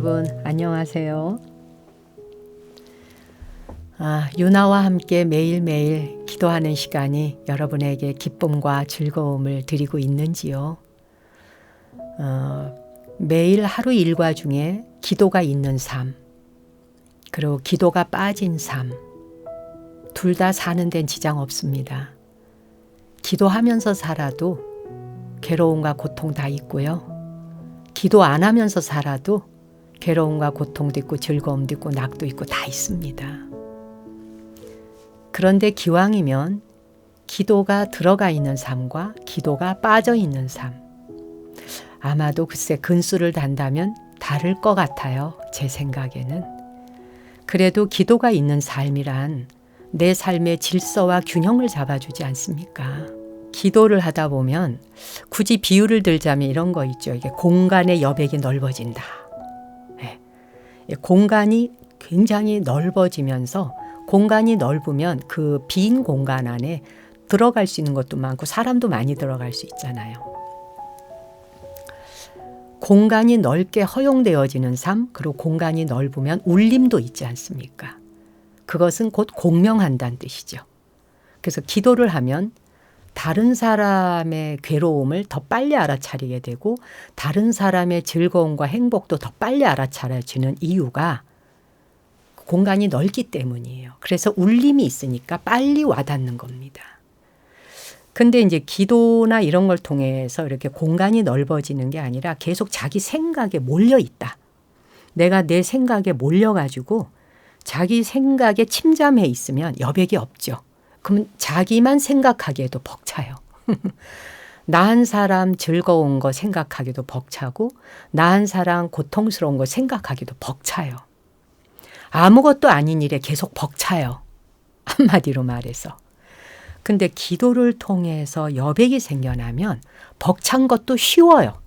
여러분 안녕하세요. 아, 유나와 함께 매일매일 기도하는 시간이 여러분에게 기쁨과 즐거움을 드리고 있는지요? 어, 매일 하루 일과 중에 기도가 있는 삶, 그리고 기도가 빠진 삶, 둘 다 사는 데는 지장 없습니다. 기도하면서 살아도 괴로움과 고통 다 있고요. 기도 안 하면서 살아도 괴로움과 고통도 있고 즐거움도 있고 낙도 있고 다 있습니다. 그런데 기왕이면 기도가 들어가 있는 삶과 기도가 빠져 있는 삶. 아마도 글쎄 근수를 단다면 다를 것 같아요. 제 생각에는. 그래도 기도가 있는 삶이란 내 삶의 질서와 균형을 잡아주지 않습니까? 기도를 하다 보면 굳이 비유를 들자면 이런 거 있죠. 이게 공간의 여백이 넓어진다. 네. 공간이 굉장히 넓어지면서 공간이 넓으면 그 빈 공간 안에 들어갈 수 있는 것도 많고 사람도 많이 들어갈 수 있잖아요. 공간이 넓게 허용되어지는 삶, 그리고 공간이 넓으면 울림도 있지 않습니까? 그것은 곧 공명한다는 뜻이죠. 그래서 기도를 하면 다른 사람의 괴로움을 더 빨리 알아차리게 되고 다른 사람의 즐거움과 행복도 더 빨리 알아차려지는 이유가 공간이 넓기 때문이에요. 그래서 울림이 있으니까 빨리 와닿는 겁니다. 근데 이제 기도나 이런 걸 통해서 이렇게 공간이 넓어지는 게 아니라 계속 자기 생각에 몰려 있다. 내가 내 생각에 몰려가지고 자기 생각에 침잠해 있으면 여백이 없죠. 그러면 자기만 생각하기에도 벅차요. 나한 사람 즐거운 거 생각하기도 벅차고 나한 사람 고통스러운 거 생각하기도 벅차요. 아무것도 아닌 일에 계속 벅차요. 한마디로 말해서. 근데 기도를 통해서 여백이 생겨나면 벅찬 것도 쉬워요.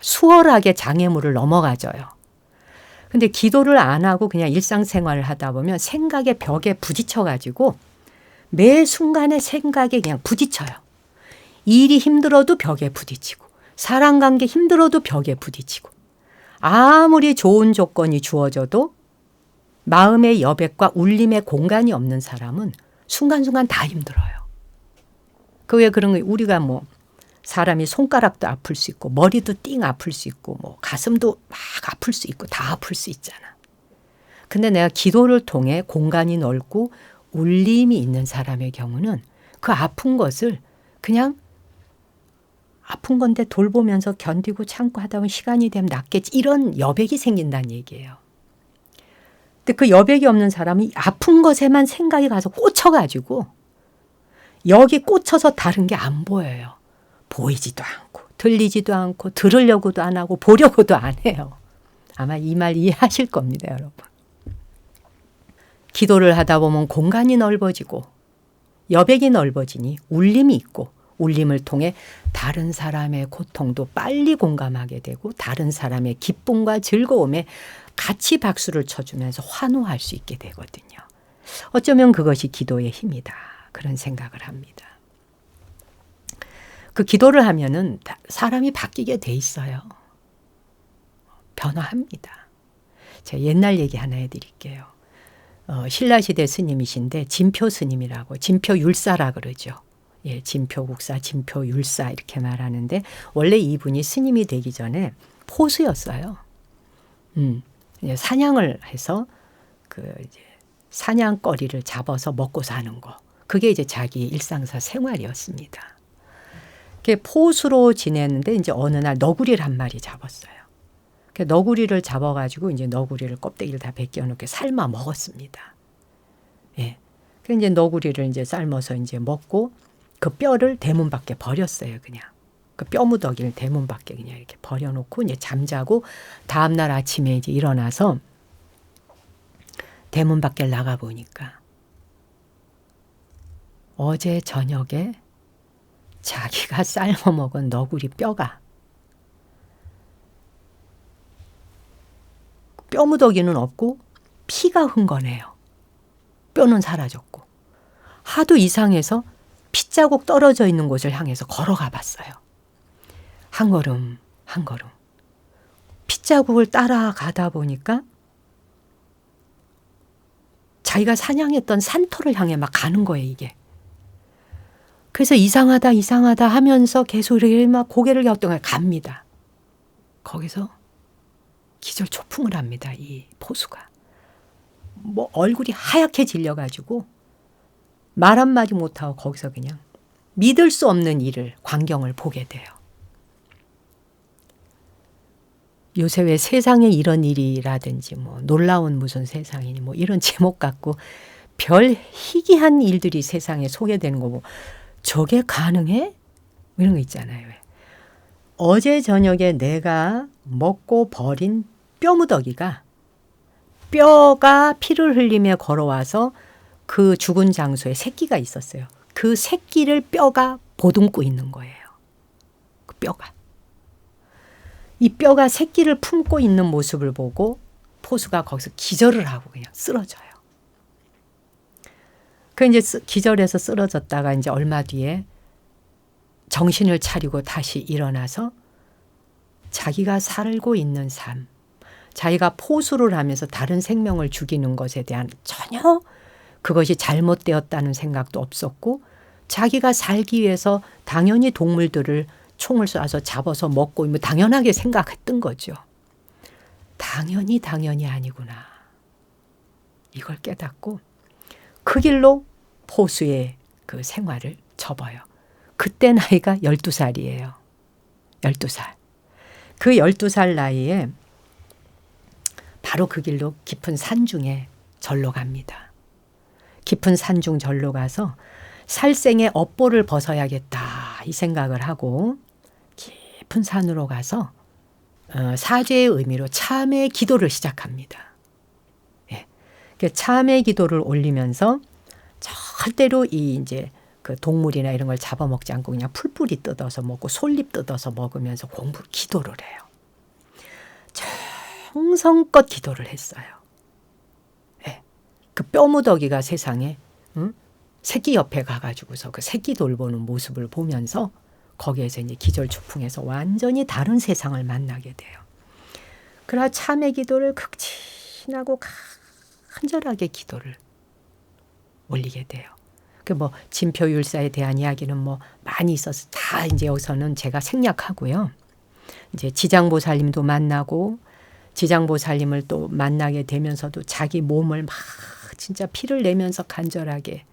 수월하게 장애물을 넘어가져요. 근데 기도를 안 하고 그냥 일상생활을 하다 보면 생각의 벽에 부딪혀 가지고 매 순간의 생각에 그냥 부딪혀요. 일이 힘들어도 벽에 부딪히고, 사람 관계 힘들어도 벽에 부딪히고, 아무리 좋은 조건이 주어져도 마음의 여백과 울림의 공간이 없는 사람은 순간순간 다 힘들어요. 그 왜 그런 거 우리가 뭐 사람이 손가락도 아플 수 있고 머리도 띵 아플 수 있고 뭐 가슴도 막 아플 수 있고 다 아플 수 있잖아. 근데 내가 기도를 통해 공간이 넓고 울림이 있는 사람의 경우는 그 아픈 것을 그냥 아픈 건데 돌보면서 견디고 참고 하다 보면 시간이 되면 낫겠지. 이런 여백이 생긴다는 얘기예요. 근데 그 여백이 없는 사람이 아픈 것에만 생각이 가서 꽂혀가지고 여기 꽂혀서 다른 게 안 보여요. 보이지도 않고, 들리지도 않고, 들으려고도 안 하고, 보려고도 안 해요. 아마 이 말 이해하실 겁니다, 여러분. 기도를 하다 보면 공간이 넓어지고 여백이 넓어지니 울림이 있고 울림을 통해 다른 사람의 고통도 빨리 공감하게 되고 다른 사람의 기쁨과 즐거움에 같이 박수를 쳐주면서 환호할 수 있게 되거든요. 어쩌면 그것이 기도의 힘이다. 그런 생각을 합니다. 그 기도를 하면은 사람이 바뀌게 돼 있어요. 변화합니다. 제가 옛날 얘기 하나 해드릴게요. 어, 신라 시대 스님이신데 진표 스님이라고 진표 율사라 그러죠. 예, 진표 국사, 진표 율사 이렇게 말하는데 원래 이분이 스님이 되기 전에 포수였어요. 음, 사냥을 해서 그 이제 사냥거리를 잡아서 먹고 사는 거. 그게 이제 자기 일상사 생활이었습니다. 그 포수로 지냈는데 이제 어느 날 너구리를 한 마리 잡았어요. 그 너구리를 잡아가지고 이제 너구리를 껍데기를 다 벗겨놓게 삶아 먹었습니다. 예. 그 이제 너구리를 이제 삶아서 이제 먹고 그 뼈를 대문 밖에 버렸어요, 그냥. 그 뼈무더기를 대문 밖에 그냥 이렇게 버려놓고 이제 잠자고 다음날 아침에 이제 일어나서 대문 밖에 나가 보니까 어제 저녁에 자기가 삶아 먹은 너구리 뼈가 뼈무더기는 없고 피가 흥건해요. 뼈는 사라졌고. 하도 이상해서 핏자국 떨어져 있는 곳을 향해서 걸어가 봤어요. 한 걸음, 한 걸음. 핏, 발자국을 따라가다 보니까 자기가 사냥했던 산터를 향해 막 가는 거예요, 이게. 그래서 이상하다, 이상하다 하면서 계속 이렇게 막 고개를 갸우뚱하게 갑니다. 거기서 기절 초풍을 합니다, 이 포수가. 뭐 얼굴이 하얗게 질려 가지고 말 한마디 못 하고 거기서 그냥 믿을 수 없는 일을, 광경을 보게 돼요. 요새 왜 세상에 이런 일이라든지 뭐 놀라운 무슨 세상이니 뭐 이런 제목 갖고 별 희귀한 일들이 세상에 소개되는 거고 저게 가능해? 뭐 이런 거 있잖아요. 왜. 어제 저녁에 내가 먹고 버린 뼈무더기가 뼈가 피를 흘리며 걸어와서 그 죽은 장소에 새끼가 있었어요. 그 새끼를 뼈가 보듬고 있는 거예요. 그 뼈가. 이 뼈가 새끼를 품고 있는 모습을 보고 포수가 거기서 기절을 하고 그냥 쓰러져요. 그 이제 기절해서 쓰러졌다가 이제 얼마 뒤에 정신을 차리고 다시 일어나서 자기가 살고 있는 삶, 자기가 포수를 하면서 다른 생명을 죽이는 것에 대한 전혀 그것이 잘못되었다는 생각도 없었고 자기가 살기 위해서 당연히 동물들을 총을 쏴서 잡아서 먹고 뭐 당연하게 생각했던 거죠. 당연히 당연히 아니구나. 이걸 깨닫고 그 길로 포수의 그 생활을 접어요. 그때 나이가 12살이에요. 12살. 그 12살 나이에 바로 그 길로 깊은 산중에 절로 갑니다. 깊은 산중 절로 가서 살생의 업보를 벗어야겠다 이 생각을 하고 깊은 산으로 가서 어, 사죄의 의미로 참의 기도를 시작합니다. 예. 그 참의 기도를 올리면서 절대로 이 이제 그 동물이나 이런 걸 잡아먹지 않고 그냥 풀뿌리 뜯어서 먹고 솔잎 뜯어서 먹으면서 공부 기도를 해요. 정성껏 기도를 했어요. 예. 그 뼈무더기가 세상에 응? 새끼 옆에 가가지고서 그 새끼 돌보는 모습을 보면서 거기에서 이제 기절 초풍에서 완전히 다른 세상을 만나게 돼요. 그러나 참의 기도를 극진하고 간절하게 기도를 올리게 돼요. 그 뭐 진표 율사에 대한 이야기는 뭐 많이 있어서 다 이제 여기서는 제가 생략하고요. 이제 지장보살님도 만나고 지장보살님을 또 만나게 되면서도 자기 몸을 막 진짜 피를 내면서 간절하게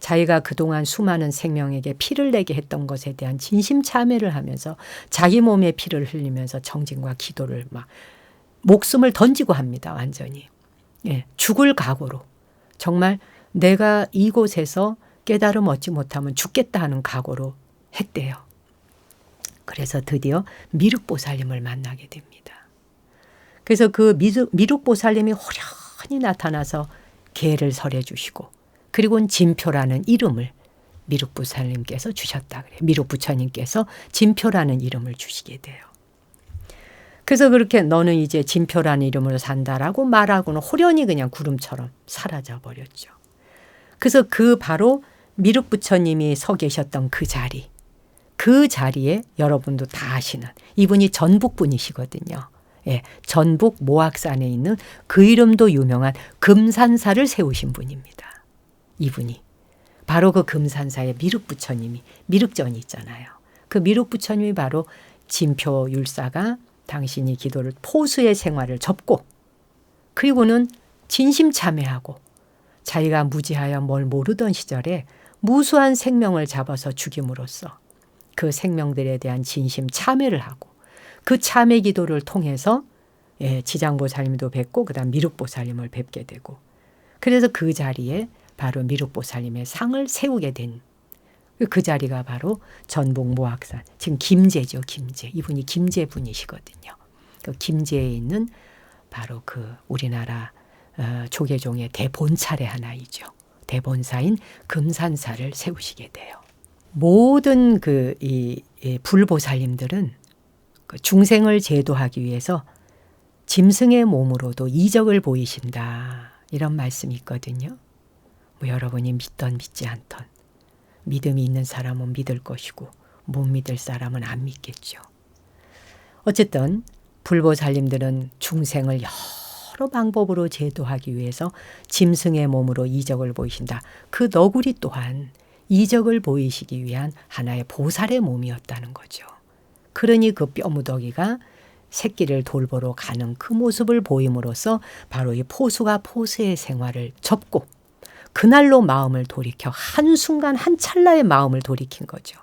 자기가 그동안 수많은 생명에게 피를 내게 했던 것에 대한 진심 참회를 하면서 자기 몸에 피를 흘리면서 정진과 기도를 막 목숨을 던지고 합니다. 완전히. 예, 죽을 각오로. 정말 내가 이곳에서 깨달음 얻지 못하면 죽겠다 하는 각오로 했대요. 그래서 드디어 미륵보살님을 만나게 됩니다. 그래서 그 미륵보살님이 호련히 나타나서 개를 설해 주시고 그리고 진표라는 이름을 미륵부살님께서 주셨다 그래요. 미륵부처님께서 진표라는 이름을 주시게 돼요. 그래서 그렇게 너는 이제 진표라는 이름으로 산다라고 말하고는 호련히 그냥 구름처럼 사라져 버렸죠. 그래서 그 바로 미륵부처님이 서 계셨던 그 자리, 그 자리에 여러분도 다 아시는 이분이 전북 분이시거든요. 예, 전북 모악산에 있는 그 이름도 유명한 금산사를 세우신 분입니다. 이분이 바로 그 금산사의 미륵부처님이 미륵전이 있잖아요. 그 미륵부처님이 바로 진표 율사가 당신이 기도를 포수의 생활을 접고 그리고는 진심 참회하고 자기가 무지하여 뭘 모르던 시절에 무수한 생명을 잡아서 죽임으로써 그 생명들에 대한 진심 참회를 하고 그 참회 기도를 통해서 예, 지장보살님도 뵙고 그다음 미륵보살님을 뵙게 되고 그래서 그 자리에 바로 미륵보살님의 상을 세우게 된 그 자리가 바로 전북 모학산 지금 김제죠 김제 이분이 김제 분이시거든요. 그 김제에 있는 바로 그 우리나라 어, 조계종의 대본찰의 하나이죠. 대본사인 금산사를 세우시게 돼요. 모든 그이 이 불보살님들은 그 중생을 제도하기 위해서 짐승의 몸으로도 이적을 보이신다 이런 말씀이 있거든요. 뭐 여러분이 믿던 믿지 않던 믿음이 있는 사람은 믿을 것이고 못 믿을 사람은 안 믿겠죠. 어쨌든 불보살님들은 중생을 여러 방법으로 제도하기 위해서 짐승의 몸으로 이적을 보이신다. 그 너구리 또한 이적을 보이시기 위한 하나의 보살의 몸이었다는 거죠. 그러니 그 뼈무더기가 새끼를 돌보러 가는 그 모습을 보임으로써 바로 이 포수가 포수의 생활을 접고 그날로 마음을 돌이켜 한순간 한 찰나의 마음을 돌이킨 거죠.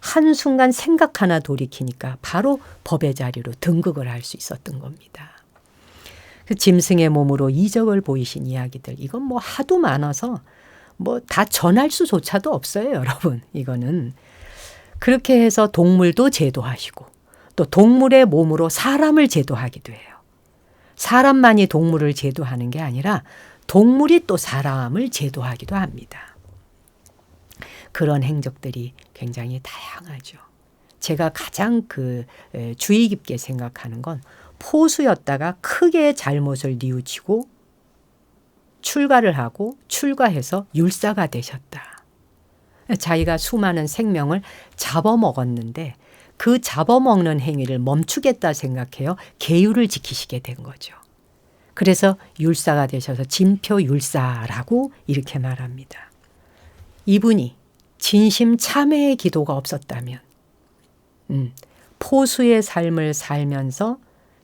한순간 생각 하나 돌이키니까 바로 법의 자리로 등극을 할 수 있었던 겁니다. 그 짐승의 몸으로 이적을 보이신 이야기들 이건 뭐 하도 많아서 뭐 다 전할 수조차도 없어요, 여러분. 이거는 그렇게 해서 동물도 제도하시고 또 동물의 몸으로 사람을 제도하기도 해요. 사람만이 동물을 제도하는 게 아니라 동물이 또 사람을 제도하기도 합니다. 그런 행적들이 굉장히 다양하죠. 제가 가장 그 주의 깊게 생각하는 건 포수였다가 크게 잘못을 뉘우치고 출가를 하고 출가해서 율사가 되셨다. 자기가 수많은 생명을 잡아먹었는데 그 잡아먹는 행위를 멈추겠다 생각해요. 계율을 지키시게 된 거죠. 그래서 율사가 되셔서 진표 율사라고 이렇게 말합니다. 이분이 진심 참회의 기도가 없었다면, 음, 포수의 삶을 살면서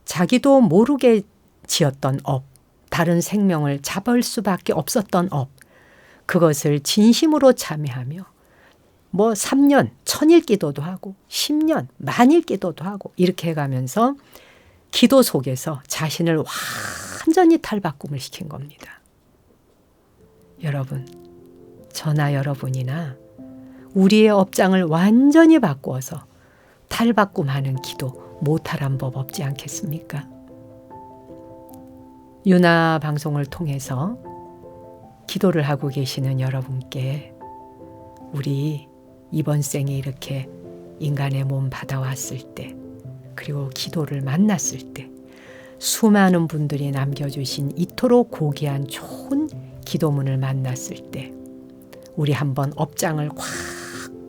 자기도 모르게 지었던 업, 다른 생명을 잡을 수밖에 없었던 업, 그것을 진심으로 참회하며 뭐 3년 천일 기도도 하고 10년 만일 기도도 하고 이렇게 해가면서 기도 속에서 자신을 완전히 탈바꿈을 시킨 겁니다. 여러분, 저나 여러분이나 우리의 업장을 완전히 바꾸어서 탈바꿈하는 기도 못하란 법 없지 않겠습니까? 유나 방송을 통해서 기도를 하고 계시는 여러분께 우리 이번 생에 이렇게 인간의 몸 받아왔을 때 그리고 기도를 만났을 때 수많은 분들이 남겨주신 이토록 고귀한 좋은 기도문을 만났을 때 우리 한번 업장을 꽉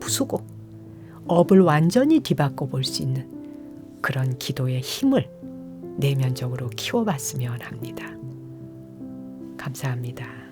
부수고 업을 완전히 뒤바꿔 볼 수 있는 그런 기도의 힘을 내면적으로 키워봤으면 합니다. 감사합니다.